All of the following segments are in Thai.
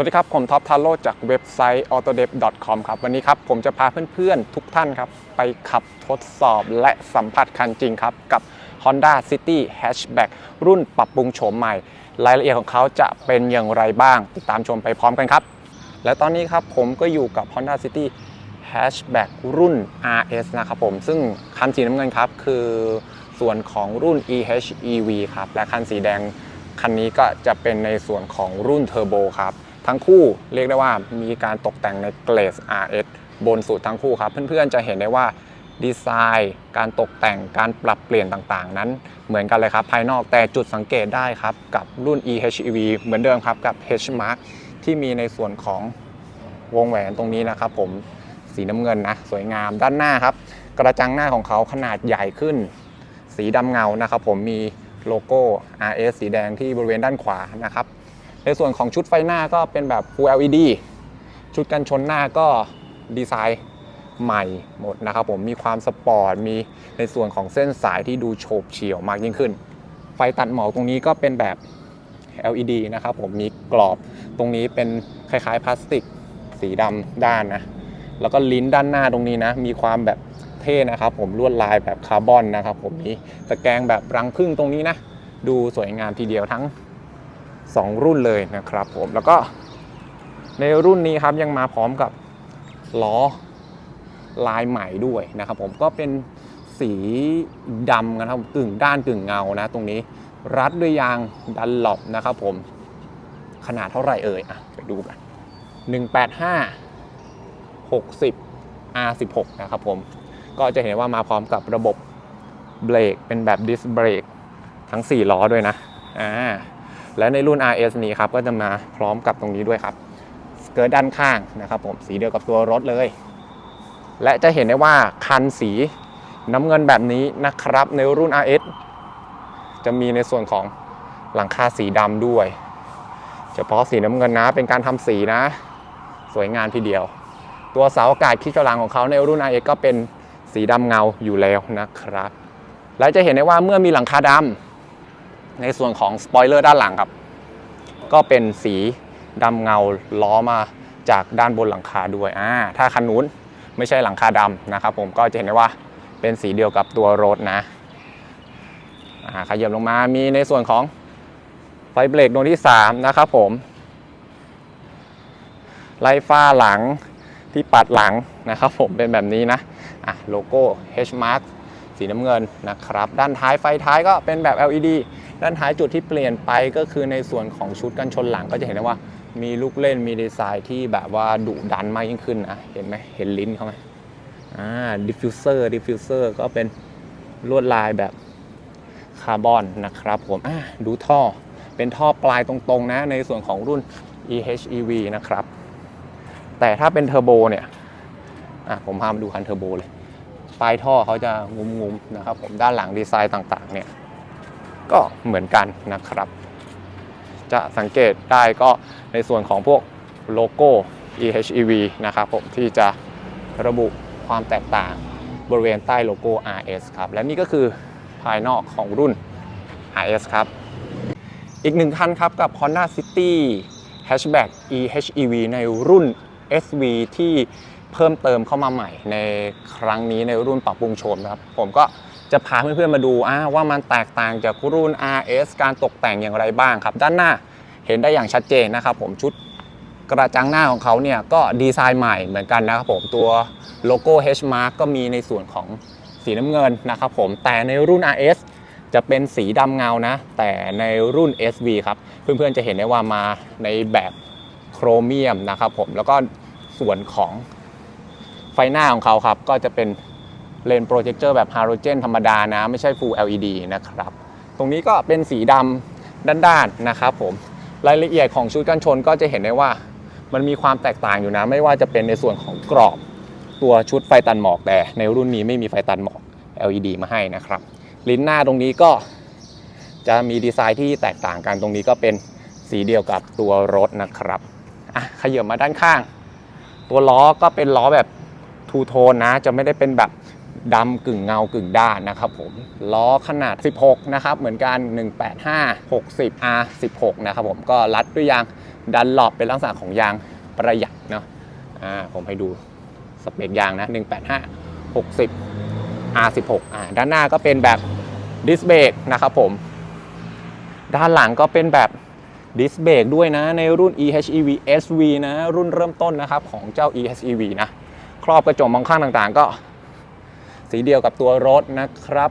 วัสดีครับ ผมท็อปทาโร่จากเว็บไซต์ autodev.com ครับ วันนี้ครับ ผมจะพาเพื่อนๆ ทุกท่านครับ ไปขับทดสอบและสัมผัสคันจริงครับ กับ Honda City Hatchback รุ่นปรับปรุงโฉมใหม่ รายละเอียดของเขาจะเป็นอย่างไรบ้าง ติดตามชมไปพร้อมกันครับ และตอนนี้ครับผมก็อยู่กับ Honda City Hatchback รุ่น RS นะครับผม ซึ่งคันสีน้ำเงินครับ คือส่วนของรุ่น EHEV ครับ และคันสีแดงคันนี้ก็จะเป็นในส่วนของรุ่นเทอร์โบครับ ทั้งคู่เรียกได้ว่ามีการตกแต่งในเกรด RS บนสุดทั้งคู่ครับเพื่อนๆจะเห็นได้ว่าดีไซน์ การตกแต่งการปรับเปลี่ยนต่างๆ นั้นเหมือนกันเลยครับ ภายนอกแต่จุดสังเกตได้ครับ กับรุ่น EHEV เหมือนเดิมครับ กับ H Mark ที่มีในส่วนของวงแหวนตรงนี้นะครับผมสีน้ำเงินนะ สวยงามด้านหน้าครับ กระจังหน้าของเขาขนาดใหญ่ขึ้น สีดำเงานะครับผมมีโลโก้ RS สีแดงที่บริเวณด้านขวานะครับ ในส่วนของชุดไฟหน้าก็เป็นแบบ Full LED ชุดกันชนหน้าก็ดีไซน์ใหม่หมดนะครับผมมีความสปอร์ตมีในส่วนของเส้นสายที่ดูโฉบเฉี่ยวมากยิ่งขึ้น ไฟตัดหมอกตรงนี้ก็เป็นแบบ LED นะครับผมมีกรอบตรงนี้เป็นคล้ายๆพลาสติกสีดำด้านนะแล้วก็ลิ้นด้านหน้าตรงนี้นะ มีความแบบเท่นะครับผมลวดลายแบบคาร์บอนนะครับผมมีตะแกรงแบบรังผึ้งตรงนี้นะ ดูสวยงามทีเดียวทั้ง 2 รุ่นเลยนะครับผมแล้วก็ในรุ่นนี้ครับยังมาพร้อมกับล้อลายใหม่ด้วยนะครับผมก็เป็นสีดำนะครับกึ่งด้านกึ่งเงานะ ตรงนี้รัดด้วยยางดันหลบนะครับผมขนาดเท่าไหร่เอ่ยอะไปดูกัน 185 60 R16 นะครับผมก็จะเห็นว่ามาพร้อมกับระบบเบรกเป็นแบบดิสเบรกทั้ง 4 ล้อด้วยนะอ่า และในรุ่น RS นี้ครับก็จะมาพร้อมกับตรงนี้ด้วยครับสเกิร์ตด้านข้างนะครับผมสีเดียวกับตัวรถเลย และจะเห็นได้ว่าคันสีน้ำเงินแบบนี้นะครับ ในรุ่น RS จะมีในส่วนของหลังคาสีดำด้วย เฉพาะสีน้ำเงินนะเป็นการทำสีนะ สวยงามทีเดียว ตัวเสาอากาศที่กำลังของเขาในรุ่น RS ก็เป็นสีดำเงาอยู่แล้วนะครับ และจะเห็นได้ว่าเมื่อมีหลังคาดำ ในส่วนของสปอยเลอร์ด้านหลังครับ ก็เป็นสีดำเงาล้อมาจากด้านบนหลังคาด้วยอ่าถ้าคันนู้นไม่ใช่หลังคาดำนะครับผมก็จะเห็นได้ว่าเป็นสีเดียวกับตัวรถนะอ่าขยับลงมามีในส่วนของไฟเบรกดวงที่ 3 นะครับผมไล่ฟ้าหลังที่ปัดหลังนะครับผมเป็นแบบนี้นะอะโลโก้ H Mark สีน้ำเงินนะครับ ด้านท้ายไฟท้ายก็เป็นแบบ LED ด้านท้ายจุดที่เปลี่ยนไปก็คือในส่วนของชุดกันชนหลังก็จะเห็นได้ว่ามีลูกเล่นมีดีไซน์ที่แบบว่าดุดันมากยิ่งขึ้นนะเห็นไหมเห็นลิ้นเขาไหมอ่าดิฟฟิวเซอร์ดิฟฟิวเซอร์ก็เป็นลวดลายแบบคาร์บอนนะครับผมอ่าดูท่อเป็นท่อปลายตรงๆนะในส่วนของรุ่น EHEV นะครับ แต่ถ้าเป็นเทอร์โบเนี่ยอะผมพามาดูคันเทอร์โบเลย ปลายท่อเขาจะงุมๆนะครับผมด้านหลังดีไซน์ต่างๆเนี่ย ก็เหมือนกันนะครับ จะสังเกตได้ก็ในส่วนของพวกโลโก้ EHEV นะครับผมที่จะระบุความแตกต่างบริเวณใต้โลโก้ RS ครับ และนี่ก็คือภายนอกของรุ่น RS ครับ อีกหนึ่งคันครับกับ Honda City Hatchback EHEV ในรุ่น SV ที่เพิ่มเติมเข้ามาใหม่ในครั้งนี้ในรุ่นปรับปรุงโฉมครับ ผมก็ จะพาเพื่อนๆมาดูว่ามันแตกต่างจากรุ่น RS การตกแต่งอย่างไรบ้างครับ ด้านหน้าเห็นได้อย่างชัดเจนนะครับ ผมชุดกระจังหน้าของเขาเนี่ยก็ดีไซน์ใหม่เหมือนกันนะครับผมตัวโลโก้ H Mark ก็มีในส่วนของสีน้ำเงินนะครับผมแต่ในรุ่น RS จะเป็นสีดำเงานะ แต่ในรุ่น SV ครับ เพื่อนๆจะเห็นได้ว่ามาในแบบโครเมียมนะครับผมแล้วก็ส่วนของไฟหน้าของเขาครับ ก็จะเป็น เลนส์โปรเจคเตอร์แบบฮาโลเจนธรรมดานะ ไม่ใช่ Full LED นะครับ ตรงนี้ก็เป็นสีดำด้านๆนะครับผมรายละเอียดของชุดกันชนก็จะเห็นได้ว่ามันมีความแตกต่างอยู่นะ ไม่ว่าจะเป็นในส่วนของกรอบตัวชุดไฟตันหมอกแต่ในรุ่นนี้ไม่มีไฟตันหมอก LED มาให้นะครับ ลิ้นหน้าตรงนี้ก็จะมีดีไซน์ที่แตกต่างกันตรงนี้ก็เป็นสีเดียวกับตัวรถนะครับอะขยับมาด้านข้าง ตัวล้อก็เป็นล้อแบบทูโทนนะ จะไม่ได้เป็นแบบ ดำกึ่งเงากึ่งด้านนะครับผมล้อขนาด 16 นะครับ เหมือนกัน 185 60 R 16 นะครับผมก็รัดด้วยยางดันหลบเป็นลักษณะของยางประหยัดเนาะอ่าผมให้ดูสเปคยางนะ 185 60 R16 อ่าด้านหน้าก็เป็นแบบดิสเบรกนะครับผม ด้านหลังก็เป็นแบบดิสเบรกด้วยนะ ในรุ่น EHEV SV นะ รุ่นเริ่มต้นนะครับของเจ้า EHEV นะ ครอบกระจกมองข้างต่างๆ ก็ สีเดียวกับตัวรถนะครับ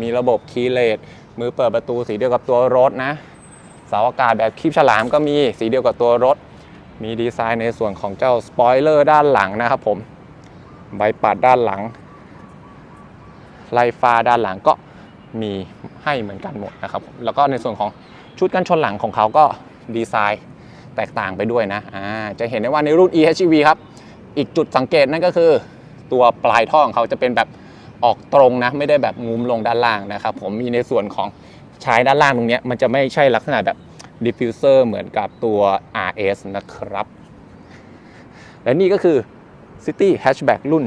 มีระบบคีย์เลสมือเปิดประตูสีเดียวกับตัวรถนะเสาอากาศแบบคลิปฉลามก็มีสีเดียวกับตัวรถ มีดีไซน์ในส่วนของเจ้าสปอยเลอร์ด้านหลังนะครับผมใบปัดด้านหลังไลฟ้าด้านหลังก็มีให้เหมือนกันหมดนะครับ แล้วก็ในส่วนของชุดกันชนหลังของเขาก็ดีไซน์แตกต่างไปด้วยนะจะเห็นได้ว่าในรุ่น EHEV ครับ อีกจุดสังเกตนั่นก็คือ ตัวปลายท่อของเขาจะเป็นแบบออกตรงนะ ไม่ได้แบบงุ้มลงด้านล่างนะครับผมมีในส่วนของใช้ด้านล่างตรงนี้มันจะไม่ใช่ลักษณะแบบดิฟฟิวเซอร์เหมือนกับตัว RS นะครับ และนี่ก็คือ City Hatchback รุ่น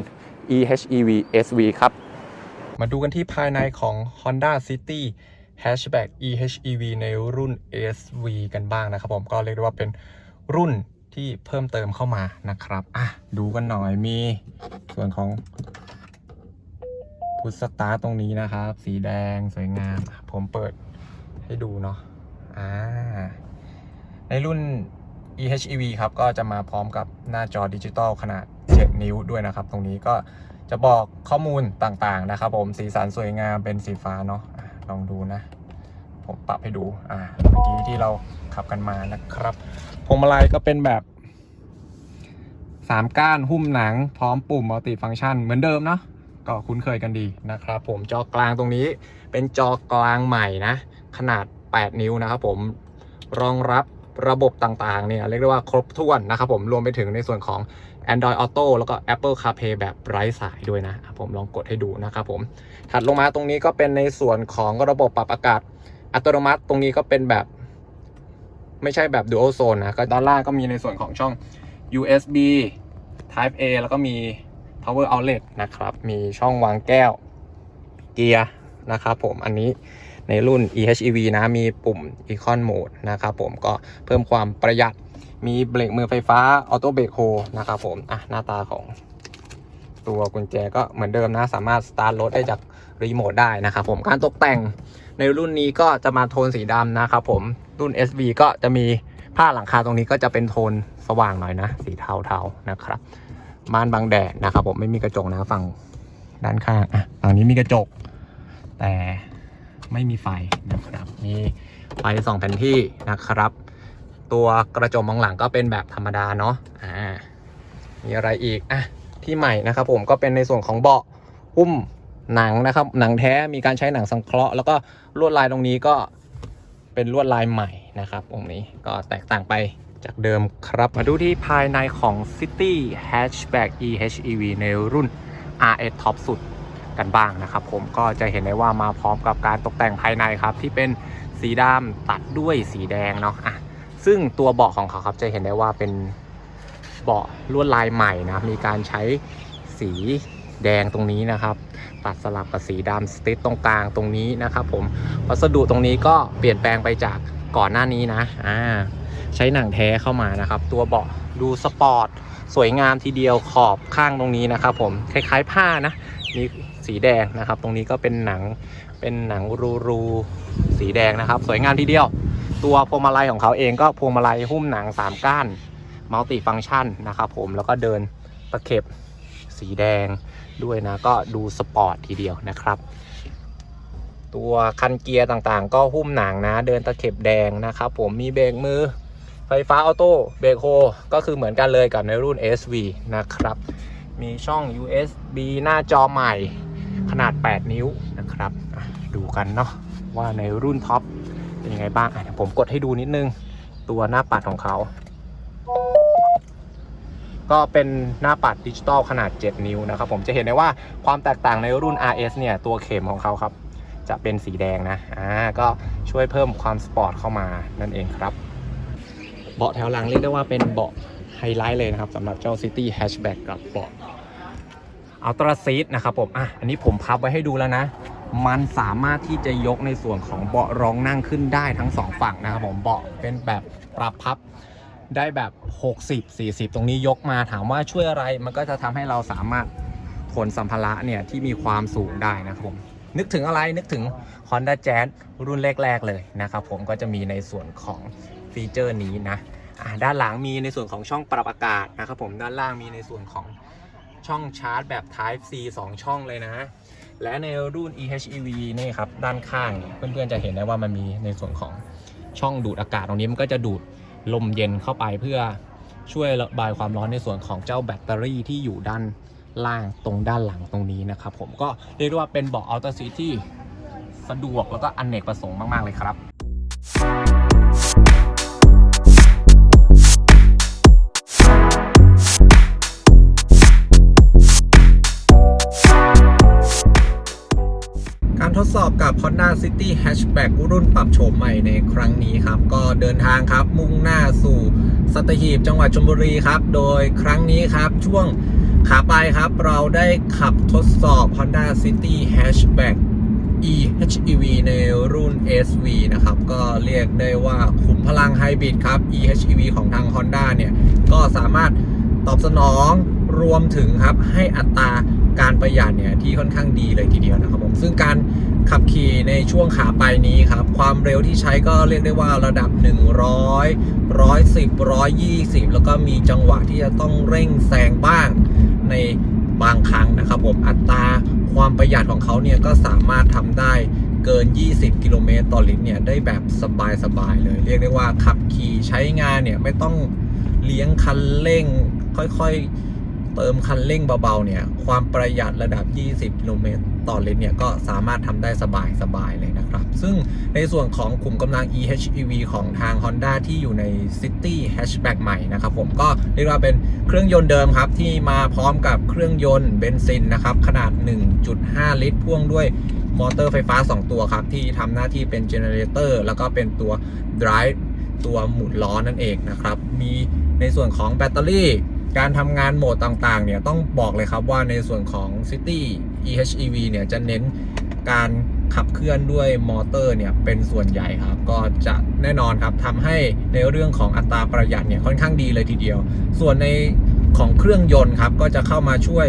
EHEV SV ครับ มาดูกันที่ภายในของ Honda City Hatchback EHEV ในรุ่น SV กันบ้างนะครับผมก็เรียกได้ว่าเป็นรุ่น ที่เพิ่มเติมเข้ามานะครับอะดูกันหน่อยมีส่วนของพุทสตาร์ตรงนี้นะครับ สีแดงสวยงาม ผมเปิดให้ดูเนาะอ่าในรุ่น EHEV ครับ ก็จะมาพร้อมกับหน้าจอดิจิตอลขนาด 7 นิ้วด้วยนะครับ ตรงนี้ก็จะบอกข้อมูลต่างๆนะครับผมสีสันสวยงามเป็นสีฟ้าเนาะอะลองดูนะ ผมปรับให้ดูอ่าเมื่อกี้ที่เราขับกันมานะครับ พวงมาลัยก็เป็นแบบ3ก้านหุ้มหนังพร้อมปุ่มมัลติฟังชันเหมือนเดิมเนาะก็คุ้นเคยกันดีนะครับ ผมจอกลางตรงนี้เป็นจอกลางใหม่นะ ขนาด 8 นิ้วนะครับผมรองรับระบบต่างๆ เนี่ย เรียกได้ว่าครบถ้วนนะครับผมรวมไปถึงในส่วนของ Android Auto แล้วก็ Apple CarPlay แบบไร้สายด้วยนะอะผมลองกดให้ดูนะครับผมถัดลงมาตรงนี้ก็เป็นในส่วนของระบบปรับอากาศอัตโนมัติ ตรงนี้ก็เป็นแบบ ไม่ใช่แบบ Dual Zone นะก็ด้านล่างก็มีในส่วนของช่อง USB Type A แล้วก็มี Power Outlet นะครับ มีช่องวางแก้วเกียร์นะครับผมอันนี้ในรุ่น EHEV นะ มีปุ่ม Econ Mode นะครับผมก็เพิ่มความประหยัดมีเบรกมือไฟฟ้า Auto Brake Hold นะครับผมอะหน้าตาของตัวกุญแจก็เหมือนเดิมนะ สามารถสตาร์ทรถได้จากรีโมทได้นะครับผมการตกแต่ง ในรุ่นนี้ก็จะมาโทนสีดำนะครับผมรุ่น SV ก็จะมีผ้าหลังคาตรงนี้ก็จะเป็นโทนสว่างหน่อยนะ สีเทาๆนะครับม่านบังแดดนะครับผมไม่มีกระจกนะฝั่งด้านข้างอะฝั่งนี้มีกระจก แต่ไม่มีไฟนะครับมีไฟสองแผ่นที่นะครับ ตัวกระจกมองหลังก็เป็นแบบธรรมดาเนาะอ่ามีอะไรอีกอะที่ใหม่นะครับผมก็เป็นในส่วนของเบาะหุ้ม หนังนะครับ หนังแท้มีการใช้หนังสังเคราะห์แล้วก็ลวดลายตรงนี้ก็เป็นลวดลายใหม่นะครับตรงนี้ก็แตกต่างไปจากเดิมครับ มาดูที่ภายในของ City Hatchback EHEV ในรุ่น RS Top สุดกันบ้างนะครับ ผมก็จะเห็นได้ว่ามาพร้อมกับการตกแต่งภายในครับ ที่เป็นสีดำตัดด้วยสีแดงเนาะอะซึ่งตัวเบาะของเขาครับจะเห็นได้ว่าเป็นเบาะลวดลายใหม่นะมีการใช้สี แดงตรงนี้นะครับ ตัดสลับกับสีดำสติตตรงกลางตรงนี้นะครับผมวัสดุตรงนี้ก็เปลี่ยนแปลงไปจากก่อนหน้านี้นะอ่าใช้หนังแท้เข้ามานะครับ ตัวเบาะดูสปอร์ตสวยงามทีเดียวขอบข้างตรงนี้นะครับ ผมคล้ายๆผ้านะมีสีแดงนะครับ ตรงนี้ก็เป็นหนังเป็นหนังรูรูสีแดงนะครับ สวยงามทีเดียว ตัวพวงมาลัยของเขาเองก็พวงมาลัยหุ้มหนัง 3 ก้านมัลติฟัง c t ชันนะครับผมแล้วก็เดินตะเข็บ สีแดงด้วยนะ ก็ดูสปอร์ตทีเดียวนะครับ ตัวคันเกียร์ต่างๆ ก็หุ้มหนังนะ เดินตะเข็บแดงนะครับ ผมมีเบรกมือ ไฟฟ้าออโต้เบรกโฮก็คือเหมือนกันเลยกับในรุ่น SV นะครับ มีช่อง USB หน้าจอใหม่ขนาด 8 นิ้วนะครับ ดูกันเนาะว่าในรุ่นท็อปเป็นยังไงบ้างเดี๋ยวผมกดให้ดูนิดนึง ตัวหน้าปัดของเขา ก็เป็นหน้าปัดดิจิตอลขนาด 7 นิ้วนะครับผมจะเห็นได้ว่าความแตกต่างในรุ่น RS เนี่ยตัวเข็มของเขาครับ จะเป็นสีแดงนะอ่าก็ช่วยเพิ่มความสปอร์ตเข้ามานั่นเองครับ เบาะแถวหลังเรียกได้ว่าเป็นเบาะไฮไลท์เลยนะครับสำหรับเจ้า City Hatchback กับเบาะอัลตร้าซีดนะครับผมอะอันนี้ผมพับไว้ให้ดูแล้วนะ มันสามารถที่จะยกในส่วนของเบาะรองนั่งขึ้นได้ทั้งสองฝั่งนะครับผมเบาะเป็นแบบปรับพับ ได้แบบ 60 40 ตรงนี้ยกมาถามว่าช่วยอะไรมันก็จะทำให้เราสามารถขนสัมภาระเนี่ยที่มีความสูงได้นะครับผมนึกถึงอะไรนึกถึง Honda Jazz รุ่นแรก ๆ เลยนะครับผมก็จะมีในส่วนของฟีเจอร์นี้นะด้านหลังมีในส่วนของช่องปรับอากาศนะครับผมด้านล่างมีในส่วนของช่องชาร์จแบบ Type C 2 ช่องเลยนะ และในรุ่น EHEV นี่ครับด้านข้างเพื่อนๆจะเห็นได้ว่ามันมีในส่วนของช่องดูดอากาศตรงนี้มันก็จะดูด ลมเย็นเข้าไปเพื่อช่วยระบายความร้อนในส่วนของเจ้าแบตเตอรี่ที่อยู่ด้านล่างตรงด้านหลังตรงนี้นะครับผมก็เรียกได้ว่าเป็นเบาะอัลตร้าซีที่สะดวกแล้วก็อนเนกประสงค์มาก ๆ เลยครับ ทดสอบกับ Honda City Hatchback รุ่นปรับโฉมใหม่ในครั้งนี้ครับ ก็เดินทางครับมุ่งหน้าสู่สัตหีบจังหวัดชลบุรีครับ โดยครั้งนี้ครับช่วงขาไปครับ เราได้ขับทดสอบ Honda City Hatchback EHEV ในรุ่น SV นะครับ ก็เรียกได้ว่าขุมพลังไฮบริดครับ EHEV ของทาง Honda เนี่ย ก็สามารถตอบสนองรวมถึงครับให้อัตราการประหยัดเนี่ยที่ค่อนข้างดีเลยทีเดียวนะครับผมซึ่งการ ขับขี่ในช่วงขาไปนี้ครับ ความเร็วที่ใช้ก็เรียกได้ว่าระดับ 100 110 120 แล้วก็มีจังหวะที่จะต้องเร่งแซงบ้างในบางครั้งนะครับผมอัตราความประหยัดของเขาเนี่ยก็สามารถทำได้เกิน 20 กิโลเมตรต่อลิตรเนี่ยได้แบบสบายๆเลย เรียกได้ว่าขับขี่ใช้งานเนี่ยไม่ต้องเลี้ยงคันเร่งค่อยๆ เติมคันเร่งเบาๆเนี่ยความประหยัดระดับ 20 กิโลเมตรต่อลิตรเนี่ยก็สามารถทำได้สบายๆเลยนะครับ ซึ่งในส่วนของขุมกำลัง EHEV ของทาง Honda ที่อยู่ใน City Hatchback ใหม่นะครับผมก็เรียกว่าเป็นเครื่องยนต์เดิมครับ ที่มาพร้อมกับเครื่องยนต์เบนซินนะครับขนาด 1.5 ลิตร พ่วงด้วยมอเตอร์ไฟฟ้า 2 ตัวครับ ที่ทำหน้าที่เป็นเจเนเรเตอร์แล้วก็เป็นตัว drive ตัวหมุนล้อนั่นเองนะครับ มีในส่วนของแบตเตอรี่ การทำงานโหมดต่างๆ เนี่ยต้องบอกเลยครับว่าในส่วนของ City EHEV เนี่ยจะเน้นการขับเคลื่อนด้วยมอเตอร์เนี่ยเป็นส่วนใหญ่ครับ ก็จะแน่นอนครับทำให้ในเรื่องของอัตราประหยัดเนี่ยค่อนข้างดีเลยทีเดียว ส่วนในของเครื่องยนต์ครับก็จะเข้ามาช่วย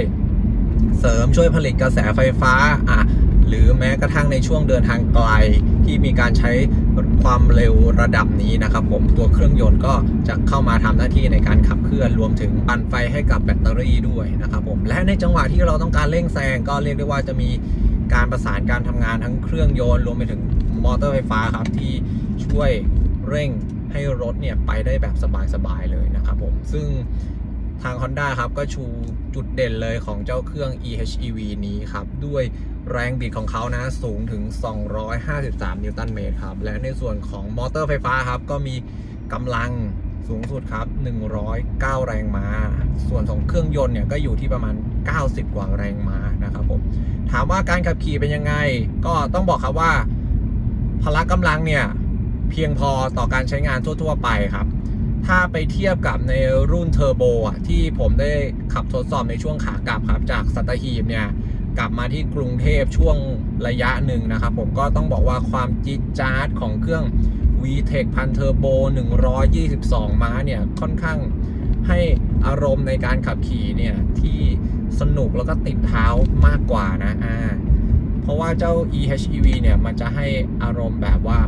เสริมช่วยผลิตกระแสไฟฟ้าอะ หรือแม้กระทั่งในช่วงเดินทางไกลที่มีการใช้ความเร็วระดับนี้นะครับ ผมตัวเครื่องยนต์ก็จะเข้ามาทำหน้าที่ในการขับเคลื่อนรวมถึงปั่นไฟให้กับแบตเตอรี่ด้วยนะครับผมและในจังหวะที่เราต้องการเร่งแซงก็เรียกได้ว่าจะมีการประสานการทำงานทั้งเครื่องยนต์รวมไปถึงมอเตอร์ไฟฟ้าครับที่ช่วยเร่งให้รถเนี่ยไปได้แบบสบายๆเลยนะครับผมซึ่งทาง Honda ครับก็ชูจุดเด่นเลยของเจ้าเครื่อง EHEV นี้ครับ ด้วย แรงบิดของเขานะสูงถึง 253 นิวตันเมตรครับ และในส่วนของมอเตอร์ไฟฟ้าครับ ก็มีกำลังสูงสุดครับ 109 แรงม้า ส่วนของเครื่องยนต์เนี่ยก็อยู่ที่ประมาณ 90 กว่าแรงม้านะครับผม ถามว่าการขับขี่เป็นยังไง ก็ต้องบอกครับว่า พละกำลังเนี่ยเพียงพอต่อการใช้งานทั่ว ๆ ไปครับ ถ้าไปเทียบกับในรุ่นเทอร์โบอะที่ผมได้ขับทดสอบในช่วงขากลับครับ จากสัตหีบเนี่ย กลับมาที่กรุงเทพช่วงระยะหนึ่งนะครับ ผมก็ต้องบอกว่าความจี๊ดจ๊าดของเครื่อง VTEC พันเทอร์โบ122 ม้าเนี่ย ค่อนข้างให้อารมณ์ในการขับขี่เนี่ย ที่สนุกแล้วก็ติดเท้ามากกว่านะอ่าเพราะว่าเจ้า EHEV เนี่ย มันจะให้อารมณ์แบบว่า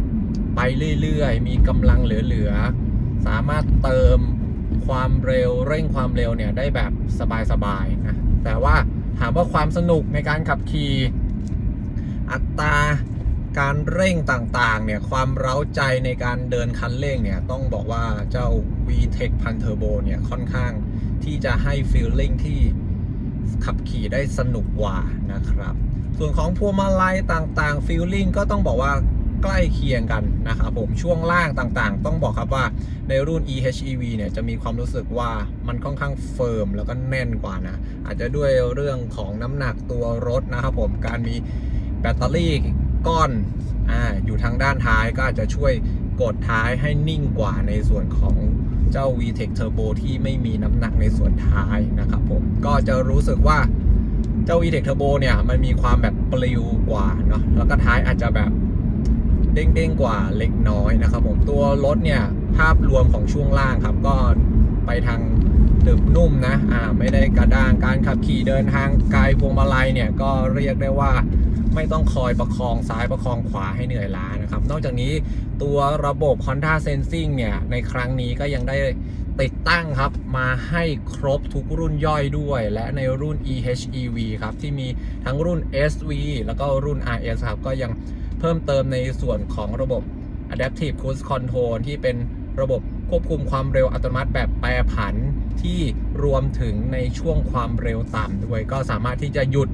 ไปเรื่อยๆ มีกำลังเหลือๆ สามารถเติมความเร็วเร่งความเร็วเนี่ย ได้แบบสบายๆนะแต่ว่า ถามว่าความสนุกในการขับขี่อัตราการเร่งต่างๆ เนี่ยความเร้าใจในการเดินคันเร่งเนี่ยต้องบอกว่าเจ้า VTEC พันเทอร์โบเนี่ยค่อนข้างที่จะให้ฟีลลิ่งที่ขับขี่ได้สนุกกว่านะครับ ส่วนของพวงมาลัยต่างๆฟีลลิ่งก็ต้องบอกว่า ใกล้เคียงกันนะครับผมช่วงล่างต่างๆ ต้องบอกครับว่าในรุ่น EHEV เนี่ยจะมีความรู้สึกว่ามันค่อนข้างเฟิร์มแล้วก็แน่นกว่านะ อาจจะด้วยเรื่องของน้ำหนักตัวรถนะครับผมการมีแบตเตอรี่ก้อนออยู่ทางด้านท้ายก็อาจจะช่วยกดท้ายให้นิ่งกว่าในส่วนของเจ้า VTEC Turbo ที่ไม่มีน้ำหนักในส่วนท้ายนะครับผมก็จะรู้สึกว่าเจ้า VTEC Turbo เนี่ยมันมีความแบบปลิวกว่าเนาะแล้วก็ท้ายอาจจะแบบ เด้งๆกว่าเล็กน้อยนะครับ ผมตัวรถเนี่ยภาพรวมของช่วงล่างครับ ก็ไปทางหนึบนุ่มนะอ่าไม่ได้กระด้างการขับขี่เดินทางไกลพวงมาลัยเนี่ยก็เรียกได้ว่าไม่ต้องคอยประคองซ้ายประคองขวาให้เหนื่อยล้านะครับ นอกจากนี้ตัวระบบ Honda Sensing เนี่ย ในครั้งนี้ก็ยังได้ติดตั้งครับ มาให้ครบทุกรุ่นย่อยด้วย และในรุ่น EHEV ครับ ที่มีทั้งรุ่น SV แล้วก็รุ่น RS ครับ ก็ยัง เพิ่มเติมในส่วนของระบบ Adaptive Cruise Control ที่เป็นระบบควบคุมความเร็วอัตโนมัติแบบแปรผันที่รวมถึงในช่วงความเร็วต่ำด้วย ก็สามารถที่จะหยุด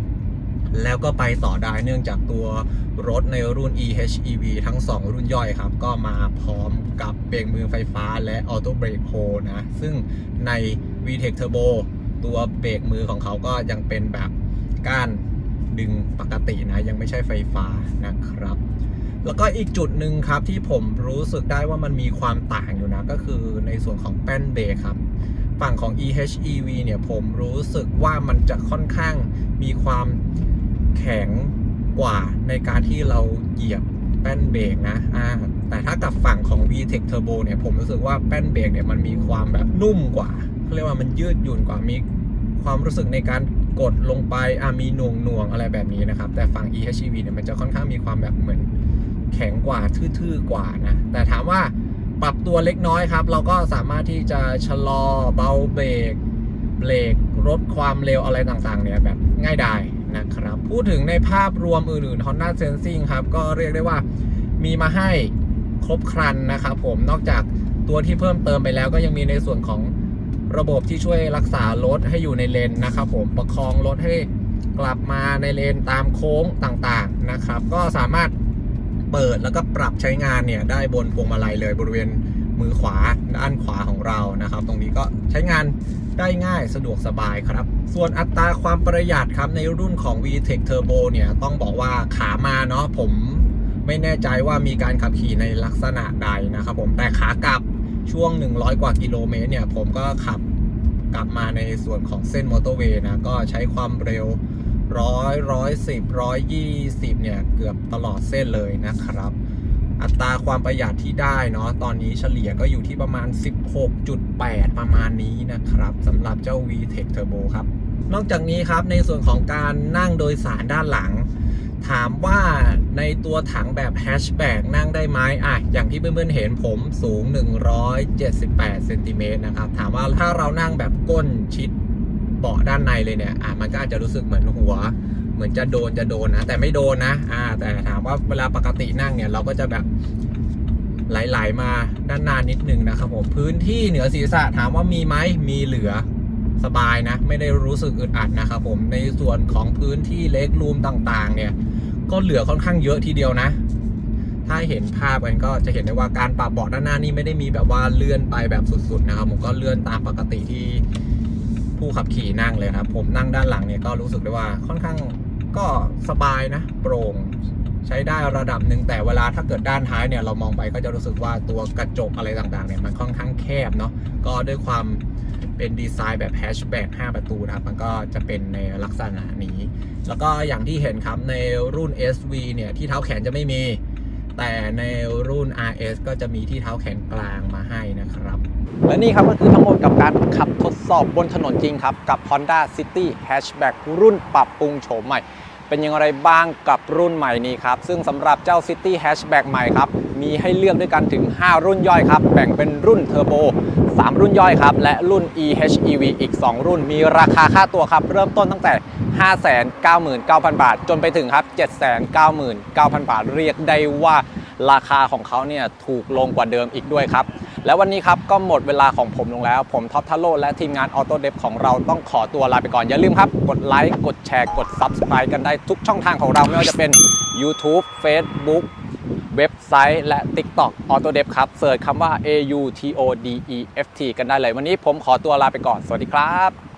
แล้วก็ไปต่อได้เนื่องจากตัวรถในรุ่น EHEV ทั้ง 2 รุ่นย่อยครับ ก็มาพร้อมกับเบรกมือไฟฟ้าและ Auto Brake Pro นะ ซึ่งใน VTEC Turbo ตัวเบรกมือของเขาก็ยังเป็นแบบก้าน ดึงปกตินะ ยังไม่ใช่ไฟฟ้านะครับ แล้วก็อีกจุดหนึ่งครับที่ผมรู้สึกได้ว่ามันมีความต่างอยู่นะ ก็คือในส่วนของแป้นเบรกครับ ฝั่งของ EHEV เนี่ยผมรู้สึกว่ามันจะค่อนข้างมีความแข็งกว่าในการที่เราเหยียบแป้นเบรกนะอ่าแต่ถ้ากับฝั่งของ VTEC Turbo เนี่ยผมรู้สึกว่าแป้นเบรกเนี่ยมันมีความแบบนุ่มกว่าเขาเรียกว่ามันยืดหยุ่นกว่ามีความรู้สึกในการ กดลงไปอ่ามีหน่วงหน่วงอะไรแบบนี้นะครับ แต่ฝั่ง EHEV เนี่ยมันจะค่อนข้างมีความแบบเหมือนแข็งกว่าทื่อๆกว่านะ แต่ถามว่าปรับตัวเล็กน้อยครับ เราก็สามารถที่จะชะลอเบาเบรกเบรกลดความเร็วอะไรต่างๆ เนี่ยแบบง่ายดายนะครับ พูดถึงในภาพรวมอื่นๆ Honda Sensing ครับ ก็เรียกได้ว่ามีมาให้ครบครันนะครับผมนอกจากตัวที่เพิ่มเติมไปแล้วก็ยังมีในส่วนของ ระบบที่ช่วยรักษารถให้อยู่ในเลนนะครับ ผมประคองรถให้กลับมาในเลนตามโค้งต่างๆนะครับ ก็สามารถเปิดแล้วก็ปรับใช้งานเนี่ยได้บนพวงมาลัยเลยบริเวณมือขวาด้านขวาของเรานะครับ ตรงนี้ก็ใช้งานได้ง่ายสะดวกสบายครับ ส่วนอัตราความประหยัดครับในรุ่นของ VTEC Turbo เนี่ยต้องบอกว่าขามาเนาะผมไม่แน่ใจว่ามีการขับขี่ในลักษณะใดนะครับผมแต่ขากลับ ช่วง 100 กว่ากิโลเมตรเนี่ย ผมก็ขับกลับมาในส่วนของเส้นมอเตอร์เวย์นะ ก็ใช้ความเร็วร้อยร้อยสิบร้อยยี่สิบเนี่ย เกือบตลอดเส้นเลยนะครับ อัตราความประหยัดที่ได้เนาะตอนนี้เฉลี่ยก็อยู่ที่ประมาณ 16.8 ประมาณนี้นะครับสำหรับเจ้า VTEC Turbo ครับ นอกจากนี้ครับในส่วนของการนั่งโดยสารด้านหลัง ถามว่าในตัวถังแบบแฮชแบ็กนั่งได้ไหมอะอย่างที่เพื่อนๆเห็นผมสูง 178เซนติเมตรนะครับ ถามว่าถ้าเรานั่งแบบก้นชิดเบาะด้านในเลยเนี่ยอะมันก็อาจจะรู้สึกเหมือนหัว เหมือนจะโดนจะโดนนะ แต่ไม่โดนนะอ่าแต่ถามว่าเวลาปกตินั่งเนี่ยเราก็จะแบบไหลๆมาด้านหน้านิดนึงนะครับผมพื้นที่เหนือศีรษะถามว่ามีไหมมีเหลือสบายนะ ไม่ได้รู้สึกอึดอัดนะครับผมในส่วนของพื้นที่เล็กรูมต่างๆ เนี่ย ก็เหลือค่อนข้างเยอะทีเดียวนะ ถ้าเห็นภาพกันก็จะเห็นได้ว่าการปรับเบาะด้านหน้านี่ไม่ได้มีแบบว่าเลื่อนไปแบบสุดๆนะครับผมก็เลื่อนตามปกติที่ผู้ขับขี่นั่งเลยครับ ผมนั่งด้านหลังเนี่ยก็รู้สึกได้ว่าค่อนข้างก็สบายนะ โปร่งใช้ได้ระดับหนึ่งแต่เวลาถ้าเกิดด้านท้ายเนี่ยเรามองไปก็จะรู้สึกว่าตัวกระจกอะไรต่างๆเนี่ยมันค่อนข้างแคบเนาะก็ด้วยความ เป็นดีไซน์แบบแฮชแบ็ก5ประตูนะครับ มันก็จะเป็นในลักษณะนี้ แล้วก็อย่างที่เห็นครับในรุ่น SV เนี่ย ที่เท้าแขนจะไม่มี แต่ในรุ่น RS ก็จะมีที่เท้าแขนกลางมาให้นะครับ และนี่ครับก็คือทั้งหมดกับการขับทดสอบบนถนนจริงครับ กับ Honda City Hatchback รุ่นปรับปรุงโฉมใหม่ เป็นอย่างไรบ้างกับรุ่นใหม่นี้ครับ ซึ่งสำหรับเจ้า City Hatchback ใหม่ครับ มีให้เลือกด้วยกันถึง 5 รุ่นย่อยครับ แบ่งเป็นรุ่นเทอร์โบ 3 รุ่นย่อยครับ และรุ่น EHEV อีก 2 รุ่น มีราคาค่าตัวครับ เริ่มต้นตั้งแต่ 599,000 บาท จนไปถึงครับ 799,000 บาท เรียกได้ว่าราคาของเขาเนี่ยถูกลงกว่าเดิมอีกด้วยครับ แล้ววันนี้ครับก็หมดเวลาของผมลงแล้ว ผมท็อปทัลโลและทีมงานออโต้เดฟของเราต้องขอตัวลาไปก่อน อย่าลืมครับ กดไลค์กดแชร์กด Subscribe กันได้ทุกช่องทางของเราไม่ว่าจะเป็น YouTube Facebook เว็บไซต์และ TikTok Auto d e v ครับเสิร์ชคำว่า A U T O D E F T กันได้เลย วันนี้ผมขอตัวลาไปก่อน สวัสดีครับ